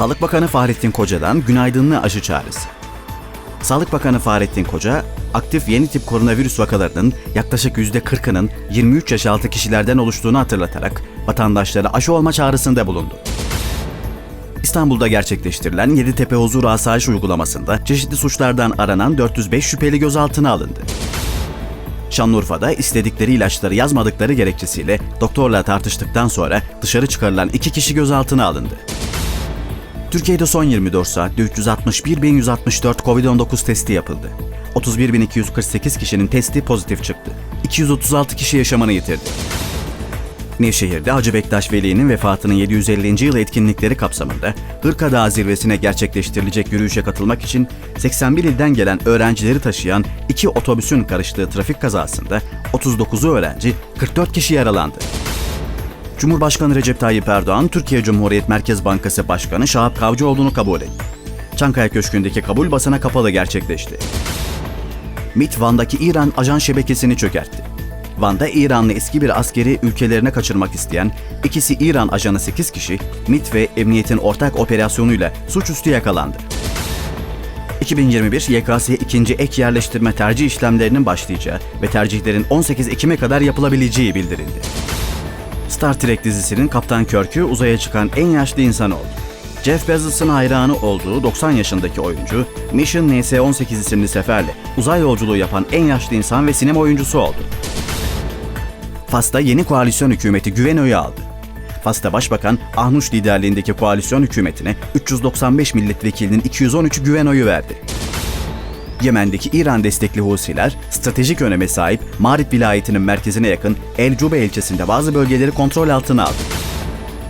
Sağlık Bakanı Fahrettin Koca'dan günaydınlı aşı çağrısı. Sağlık Bakanı Fahrettin Koca, aktif yeni tip koronavirüs vakalarının yaklaşık %40'ının 23 yaş altı kişilerden oluştuğunu hatırlatarak vatandaşlara aşı olma çağrısında bulundu. İstanbul'da gerçekleştirilen Yeditepe Huzur Asayiş uygulamasında çeşitli suçlardan aranan 405 şüpheli gözaltına alındı. Şanlıurfa'da istedikleri ilaçları yazmadıkları gerekçesiyle doktorla tartıştıktan sonra dışarı çıkarılan iki kişi gözaltına alındı. Türkiye'de son 24 saatte 361.164 COVID-19 testi yapıldı. 31.248 kişinin testi pozitif çıktı. 236 kişi yaşamını yitirdi. Nevşehir'de Hacı Bektaş Veli'nin vefatının 750. yıl etkinlikleri kapsamında Hırkadağ zirvesine gerçekleştirilecek yürüyüşe katılmak için 81 ilden gelen öğrencileri taşıyan iki otobüsün karıştığı trafik kazasında 39'u öğrenci, 44 kişi yaralandı. Cumhurbaşkanı Recep Tayyip Erdoğan, Türkiye Cumhuriyet Merkez Bankası Başkanı Şahap Kavcıoğlu'nu kabul etti. Çankaya Köşkü'ndeki kabul basına kapalı gerçekleşti. MİT Van'daki İran ajan şebekesini çökertti. Van'da İranlı eski bir askeri ülkelerine kaçırmak isteyen ikisi İran ajanı 8 kişi MİT ve emniyetin ortak operasyonuyla suçüstü yakalandı. 2021 YKS ikinci ek yerleştirme tercih işlemlerinin başlayacağı ve tercihlerin 18 Ekim'e kadar yapılabileceği bildirildi. Star Trek dizisinin Kaptan Kirk'ü uzaya çıkan en yaşlı insan oldu. Jeff Bezos'un hayranı olduğu 90 yaşındaki oyuncu, Mission NS-18 isimli seferle uzay yolculuğu yapan en yaşlı insan ve sinema oyuncusu oldu. Fas'ta yeni koalisyon hükümeti güven oyu aldı. Fas'ta Başbakan Ahnuş liderliğindeki koalisyon hükümetine 395 milletvekilinin 213'ü güven oyu verdi. Yemen'deki İran destekli Husiler, stratejik öneme sahip Marib vilayetinin merkezine yakın El Cube ilçesinde bazı bölgeleri kontrol altına aldı.